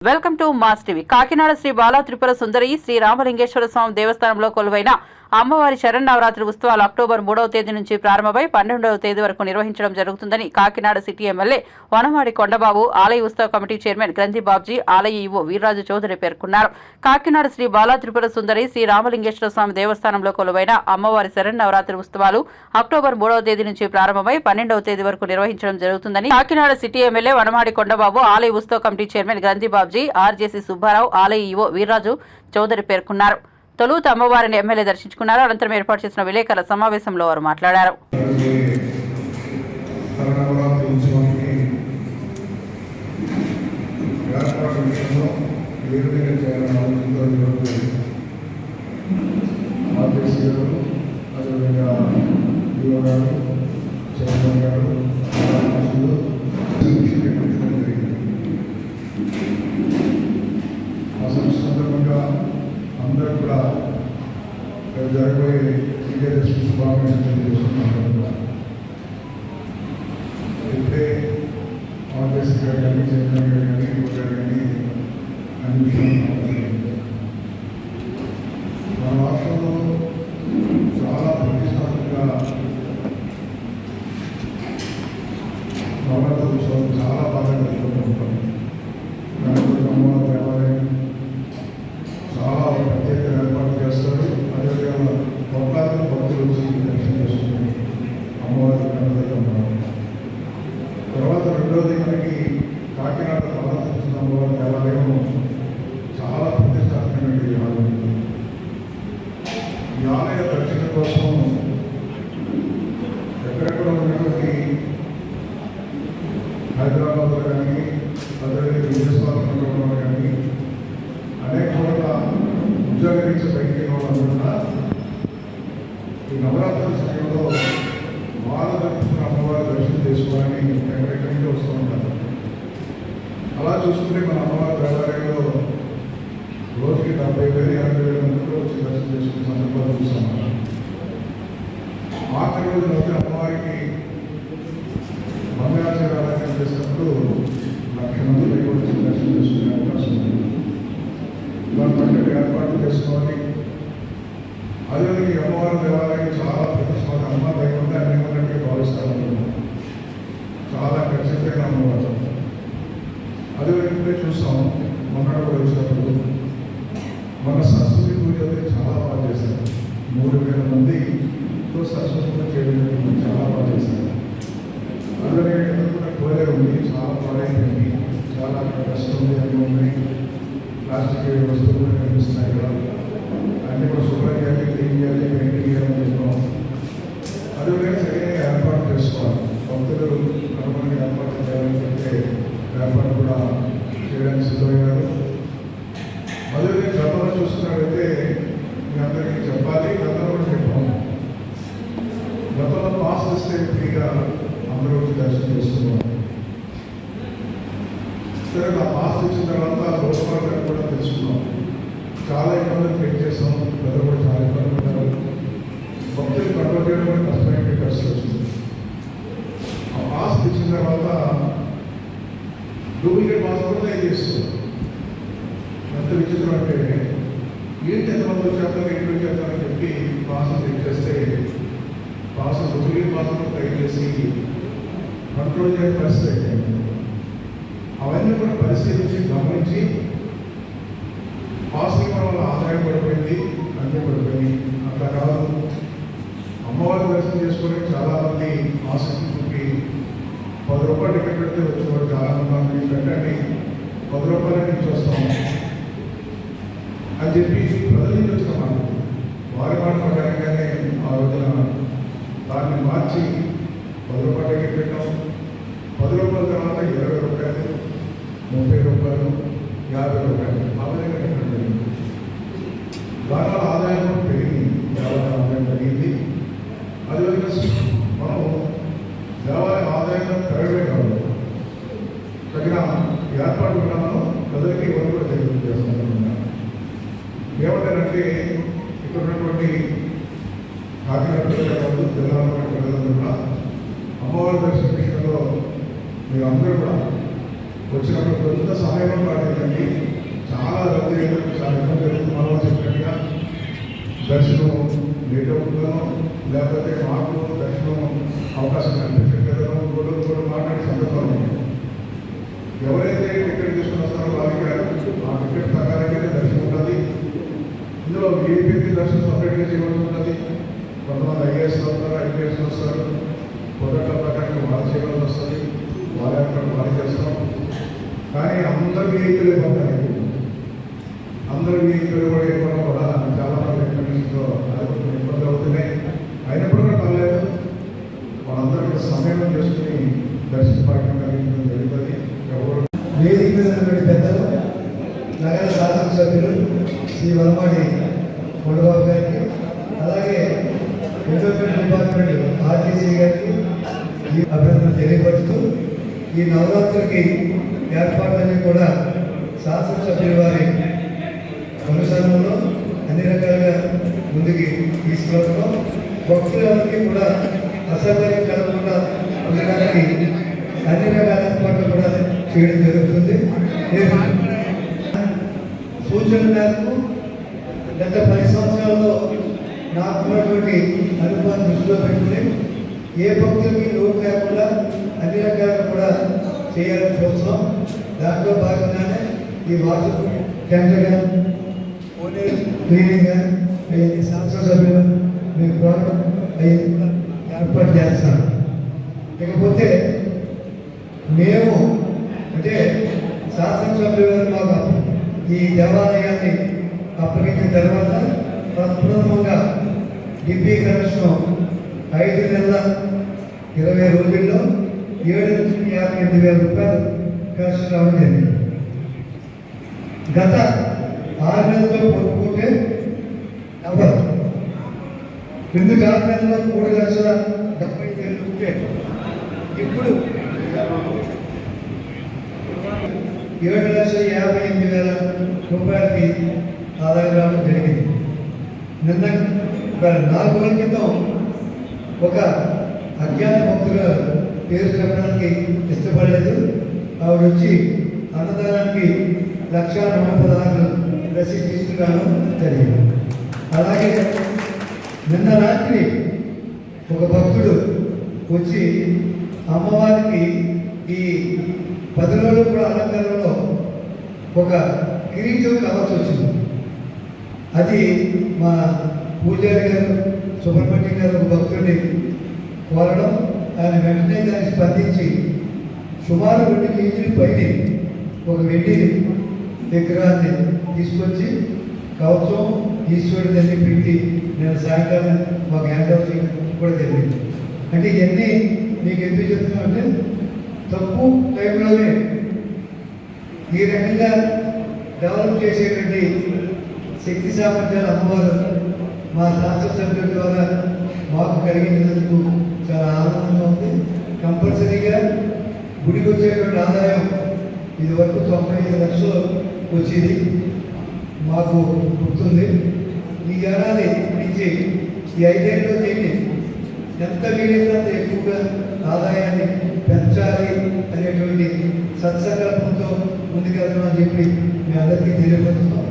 Welcome to Mass TV. Kakinada Sri Bala Tripura Sundari Sri Ramalingeswara Swamy దేవస్థానంలో కొలువైన అమ్మవారి శరన్నవరాత్రి ఉత్సవాలు అక్టోబర్ మూడవ తేదీ నుంచి ప్రారంభమై పన్నెండవ తేదీ వరకు నిర్వహించడం జరుగుతుందని కాకినాడ సిటీ ఎమ్మెల్యే వనమాడి కొండబాబు ఆలయ ఉత్సవ కమిటీ చైర్మన్ గ్రంథి బాబ్జీ ఆలయ ఈవో వీర్రాజు చౌదరి పేర్కొన్నారు. కాకినాడ శ్రీ బాలా త్రిపుర సుందరి శ్రీ రామలింగేశ్వర స్వామి దేవస్థానంలో కొలువైన అమ్మవారి శరన్నవరాత్రి ఉత్సవాలు అక్టోబర్ మూడవ తేదీ నుంచి ప్రారంభమై పన్నెండవ తేదీ వరకు నిర్వహించడం జరుగుతుందని కాకినాడ సిటీ ఎమ్మెల్యే వనమాడి కొండబాబు ఆలయ ఉత్సవ కమిటీ చైర్మన్ గ్రంథి బాబ్జీ ఆర్జేసీ సుబ్బారావు ఆలయ ఈవో వీర్రాజు చౌదరి పేర్కొన్నారు. తొలుత అమ్మవారిని ఎమ్మెల్యే దర్శించుకున్నారు. అనంతరం ఏర్పాటు చేసిన విలేకరుల సమావేశంలో వారు మాట్లాడారు. శరణవరాత్రి ఉత్సవానికి ఏర్పాటు ఆ సందర్భంగా అందరూ కూడా రేపు జరగబోయే విజయదశమి శుభాకాంక్షలు తెలియజేస్తున్నాను. ఇప్పుడే కాంగ్రెస్ గారు కానీ చంద్రబాబు గారు కానీ గారు కానీ అన్ని విషయాలు మన రాష్ట్రంలో చాలా ప్రతిష్టాత్మకంగా నవరాత్రి ఉత్సవం చాలా బాగా జరుగుతూ ఉంటాం గణపతి అమ్మవారి దేవాలయం చాలా ప్రత్యేక ఏర్పాటు చేస్తారు అదేవిధంగా కొట్లాది భక్తులు వచ్చి దర్శనం చేసుకుని తర్వాత రెండోది మనకి కాకినాడ బాలకృష్ణ అమ్మవారి దేవాలయం చాలా ప్రతిష్టాత్మకమైన ఈ ఆలయం ఈ ఆలయ కోసం ఎక్కడెక్కడ ఉన్నటువంటి హైదరాబాద్లో కానీ అదేవిధంగా విజయస్వామి కానీ అనేక చోట్ల ఉద్యోగ రీత్యా బయటికి వెళ్ళడం ఈ నవరాత్రుల సమయంలో వాళ్ళ దర్శనం అమ్మవారి దర్శనం చేసుకోవాలని ఎక్కడెక్కడి నుంచి వస్తూ ఉంటారు అలా చూసుకుంటే మన అమ్మవారి దేవాలయంలో రోజుకి డెబ్బై వేలు ఎనభై వేల మంది వచ్చి దర్శనం చేసుకునే సందర్భాలు చూస్తాం ఆఖరి రోజున అయితే అమ్మవారికి మంగళాచారాలయం చేసినప్పుడు లక్ష మంది పైకి వచ్చి దర్శనం చేసుకునే అవకాశం ఉంది. దాని తగ్గట్టు ఏర్పాట్లు చేసుకోవాలి. అదేవిధంగా అమ్మవారి దేవాలయం చాలా ప్రతిష్టాత అమ్మ దైవంగా అన్ని ఉన్నట్టే భావిస్తారు చాలా ఖచ్చితమైన అమ్మవారు అదేవిధంగా చూస్తాం మొన్న కూడా వచ్చినప్పుడు మన సరస్వతి పూజ అయితే చాలా బాగా చేశారు. మూడు వేల మందితో సరస్వతి పూజ చేయడం చాలా బాగా చేశారు. అందులో కూడా కోరే ఉంది చాలా పాడైపోయింది చాలా కష్టం ఉంది. అన్నీ ఉన్నాయి ప్లాస్టిక్ వస్తువులు కనిపిస్తున్నాయి కదా. అన్ని కూడా శుభ్రం చేయాలి క్లీన్ చేయాలి మెయింటైన్ చేయాలని చెప్పాం అదేవిధంగా సరైన ఏర్పాటు చేసుకోవాలి. భక్తులు అనుకుని ఏర్పాటు చేయాలని చెప్తే ఏర్పాటు కూడా చేయడానికి సిద్ధమయ్యారు అదేవిధంగా గతంలో చూస్తున్నట్లయితే మీ అందరికీ చెప్పాలి. గతంలో కూడా చెప్పాము గతంలో పాస్ వస్తే ఫ్రీగా అందరూ దర్శనం చేసుకున్నాం సరే ఆ పాస్ ఇచ్చిన తర్వాత లోపల కూడా తెలుసుకున్నాం. చాలా ఇబ్బందులు ఫేస్ చేస్తాం ప్రజలు కూడా చాలా ఇబ్బందులు పడ్డారు భక్తులు కంట్రోల్ చేయడం కూడా కష్టమైన పరిస్థితి వచ్చింది ఆ పాస్ ఇచ్చిన తర్వాత డూప్లికేట్ పాస్ కూడా తయారు చేస్తున్నారు ఎంత విచిత్రం అంటే ఏంటి ఎంతమంది వచ్చేస్తారు ఏంటి వచ్చేస్తారని చెప్పి పాస్ చెక్ చేస్తే పాస్ డూప్లికేట్ పాస్ చేసి కంట్రోల్ చేయని పరిస్థితి అయిపోయింది అవన్నీ కూడా పరిశీలించి గమనించి పాసింగ్ వల్ల ఆదాయం పడిపోయింది అన్నీ పడిపోయింది అట్లా కాదు. అమ్మవారి దర్శనం చేసుకోవడానికి చాలా మంది ఆసక్తి చూపి పది రూపాయలు టికెట్ పెడితే వచ్చేవాడు చాలా మంది పెట్టండి. పది రూపాయల నుంచి వస్తాం అని చెప్పి ప్రజల నుంచి వచ్చిన మాట వారి మాట ప్రకారంగానే ఆ రోజు దాన్ని మార్చి పది రూపాయలకి పెట్టాం. పది రూపాయల తర్వాత ఇరవై రూపాయలు ముప్పై రూపాయలు యాభై రూపాయలు ఆ విధంగా పెట్టడం జరిగింది. దానివల్ల ఆదాయం పెరిగింది. దేవాలయ ఆదాయం పెరిగింది. అదేవిధంగా మనం దేవాలయ ఆదాయం పెరగడమే కాదు. తగిన ఏర్పాటు కూడా ప్రజలకి ఇవ్వడం కూడా తెలియజేస్తున్నాం ఏమంటారంటే ఇక్కడ ఉన్నటువంటి కాకినాడ ప్రజలు కాదు తెలంగాణ ప్రజలందరూ కూడా అమ్మవారి దర్శన విషయంలో మీరు అందరూ కూడా వచ్చినప్పుడు కొంత సహాయం కూడా చాలా రద్దీ చాలా ఇబ్బంది జరుగుతుంది మనం చెప్పినట్టుగా దర్శనం లేట్ అవుతుందనో లేకపోతే మాకు దర్శనం అవకాశం కల్పించట్లేదనో కూడా కూడా మాట్లాడే సందర్భాలు ఉన్నాయి ఎవరైతే టికెట్ తీసుకుని వస్తారో వాళ్ళకి ఆ టికెట్ ప్రకారంగానే దర్శనం ఉంటుంది ఇందులో వీఐపీకి దర్శనం సపరేట్గా చేయవలసి ఉంటుంది కొంతమంది ఐఏఎస్ వస్తారు ఐపీఎస్ వస్తారు. పొద్దుట ప్రకారంగా వాళ్ళు చేయవలసి వస్తుంది వాళ్ళ యొక్క వాళ్ళు చేస్తాం. కానీ అందరికీ వీఐపీలు అయిపోతారు అందరికీ వీఐపీలు కూడా అయిపోవడం కూడా చాలా మంది ఎకనామిక్స్లో ఇబ్బంది అవుతున్నాయి. అయినప్పుడు కూడా పర్లేదు. వాళ్ళందరూ సమయం చేసుకుని దర్శన పాఠం కలిగించడం జరుగుతుంది. ఎవరు వేదిక మీద ఉన్నటువంటి పెద్దలు నగర శాసనసభ్యులు శ్రీ వలమాడి కొండబాబు గారికి అలాగే డెవలప్మెంట్ డిపార్ట్మెంట్ ఆర్టీసీ గారికి ఈ అభినందన తెలియపరుస్తూ ఈ నవరాత్రికి ఏర్పాట్లన్నీ కూడా శాసనసభ్యుల వారి అనుసరణలో అన్ని రకాలుగా ముందుకు తీసుకురావడం భక్తులందరికీ కూడా అసౌకర్యం కలగకుండా ఉండడానికి అన్ని రకాల ఏర్పాట్లు కూడా చేయడం జరుగుతుంది. సూచన మేరకు గత పది సంవత్సరాల్లో నాకున్నటువంటి అనుభవాన్ని దృష్టిలో పెట్టుకుని ఏ భక్తులకి లోటు లేకుండా అన్ని రకాలు కూడా చేయాలని చూస్తున్నాం దాంట్లో భాగంగానే ఈ వాటర్ టెండర్ కానీ క్లీనింగ్ కానీ అవన్నీ శాసనసభ్యులు మీకు ప్రోగ్రాం అవి ఏర్పాటు చేస్తాం ఇకపోతే మేము అంటే శాసనసభ్యులు మాకు ఈ దేవాలయాన్ని అప్పగించిన తర్వాత ప్రప్రథమంగా డిపి కనెక్షన్ ఐదు నెలల ఇరవై రోజుల్లో ఏడు నుంచి యాభై ఎనిమిది వేల రూపాయలు కనెక్షన్ రావడం జరిగింది. గత ఆరు నెలలతో కొనుక్కుంటే అవ్వదు ఎందుకు ఆరు నెలల్లో మూడు లక్షల డెబ్బై ఐదు ఉంటే ఇప్పుడు ఏడు లక్షల యాభై ఎనిమిది వేల రూపాయలకి ఆదాయం రావడం జరిగింది. నిన్న ఒక నాలుగు రోజుల క్రితం ఒక అజ్ఞాత భక్తుల పేరు చెప్పడానికి ఇష్టపడలేదు. ఆవిడ వచ్చి అన్నదానానికి లక్ష నూట పదహారు రసీదు తీసుకురావడం జరిగింది. అలాగే నిన్న రాత్రి ఒక భక్తుడు వచ్చి అమ్మవారికి ఈ పది రోజులు కూడా అలంకారంలో ఒక కిరీటం కావాల్సి వచ్చింది. అది మా పూజారి గారు సుబ్రహ్మణ్యం గారు ఒక భక్తుడిని కోరడం ఆయన వెంటనే దాన్ని స్పందించి సుమారు రెండు కేజీలు పైన ఒక వెండి విగ్రహాన్ని తీసుకొచ్చి కవచం ఈశ్వరుడు దాన్ని పెట్టి నేను సాయంకాలం మాకు హ్యాండ్ అవుట్ చేయడం కూడా జరిగింది. అంటే ఇవన్నీ మీకు ఎందుకు చెప్తున్నా అంటే తక్కువ టైంలోనే ఈ రకంగా డెవలప్ చేసేటువంటి శక్తి సామర్థ్యాలు అమ్మవారు మా శాస్త్రసభ్యుల ద్వారా మాకు కలిగినందుకు చాలా ఆనందంగా ఉంది. కంపల్సరీగా గుడికి వచ్చేటువంటి ఆదాయం ఇది వరకు తొంభై ఐదు లక్షలు వచ్చేది. మాకు గుర్తుంది. ఈ ఏడాది నుంచి ఈ ఐదేళ్ళు దీన్ని ఎంత వీలైనంత ఎక్కువగా ఆదాయాన్ని పెంచాలి అనేటువంటి సత్సంకల్పంతో ముందుకెళ్తామని చెప్పి మీ అందరికీ తెలియపరుస్తున్నాం.